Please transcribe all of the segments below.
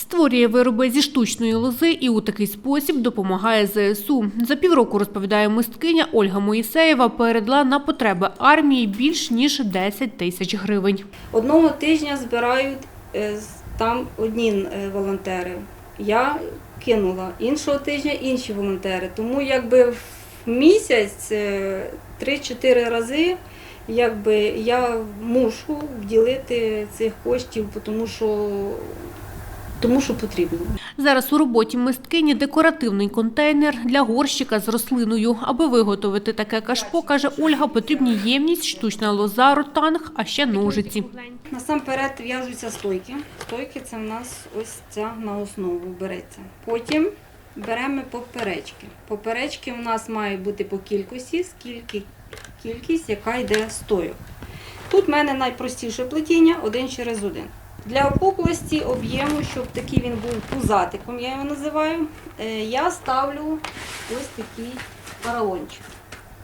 Створює вироби зі штучної лози і у такий спосіб допомагає ЗСУ. За півроку, розповідає мисткиня Ольга Моїсеєва, передала на потреби армії більш ніж 10 тисяч гривень. Одного тижня збирають е, там одні е, волонтери. Я кинула іншого тижня інші волонтери. Тому якби в місяць е, 3-4 рази якби я мушу вділити цих коштів, тому що, тому що потрібно. Зараз у роботі мисткині декоративний контейнер для горщика з рослиною. Аби виготовити таке кашпо, каже Ольга, потрібні ємність, штучна лоза, ротанг, а ще ножиці. Насамперед в'яжуться стойки. Стойки це в нас ось ця на основу береться. Потім беремо поперечки. Поперечки в нас має бути по кількості, скільки кількість, яка йде стойок. Тут в мене найпростіше плетіння один через один. Для опуклості об'єму, щоб такий він був пузатиком, я його називаю, е, я ставлю ось такий поролончик,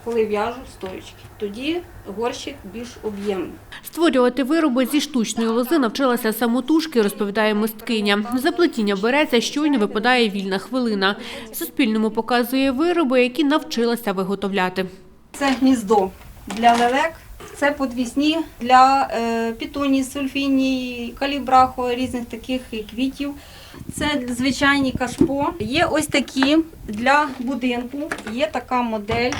коли в'яжу стоечки. Тоді горщик більш об'ємний. Створювати вироби зі штучної лози навчилася самотужки, розповідає мисткиня. За плетіння береться, щойно випадає вільна хвилина. Суспільному показує вироби, які навчилася виготовляти. Це гніздо для лелек, це подвісні для е, пітонії, сульфінії, калібраху, різних таких квітів. Це звичайні кашпо. Є ось такі для будинку. Є така модель.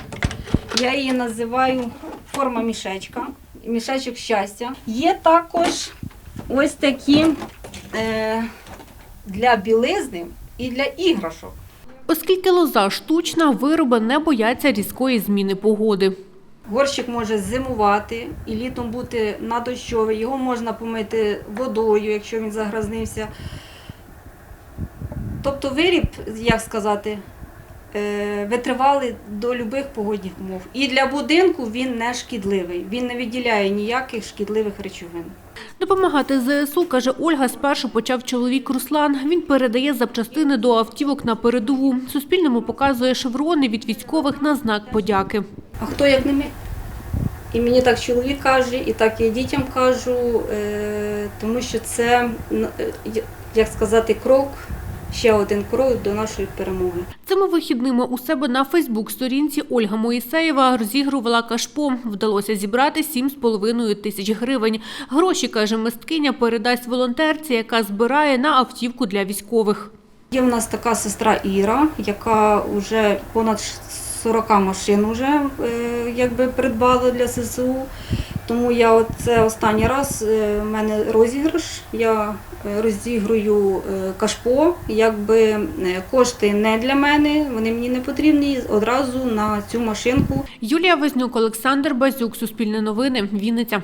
Я її називаю форма мішечка, мішечок щастя. Є також ось такі е, для білизни і для іграшок. Оскільки лоза штучна, вироби не бояться різкої зміни погоди. Горщик може зимувати і літом бути на дощовий, Його можна помити водою, якщо він загразнився. Тобто виріб, як сказати, витривали витривалий до будь-яких погодних умов. І для будинку він не шкідливий. Він не виділяє ніяких шкідливих речовин. Допомагати ЗСУ, каже Ольга, спершу почав чоловік Руслан. Він передає запчастини до автівок на передову. Суспільному показує шеврони від військових на знак подяки. А хто як не ми? І мені так чоловік каже, і так і дітям кажу, е, тому що це, е, як сказати, крок, ще один крок до нашої перемоги. Цими вихідними у себе на Фейсбук-сторінці Ольга Моїсеєва розігрувала кашпо. Вдалося зібрати 7,5 тисяч гривень. Гроші, каже мисткиня, передасть волонтерці, яка збирає на автівку для військових. Є в нас така сестра Іра, яка вже понад 40 машин вже е, якби придбала для ССУ. Тому я це останній раз е, в мене розіграш. Я е, розігрую е, кашпо. Якби кошти не для мене, вони мені не потрібні. Одразу на цю машинку Юлія Вознюк, Олександр Базюк, Суспільне новини, Вінниця.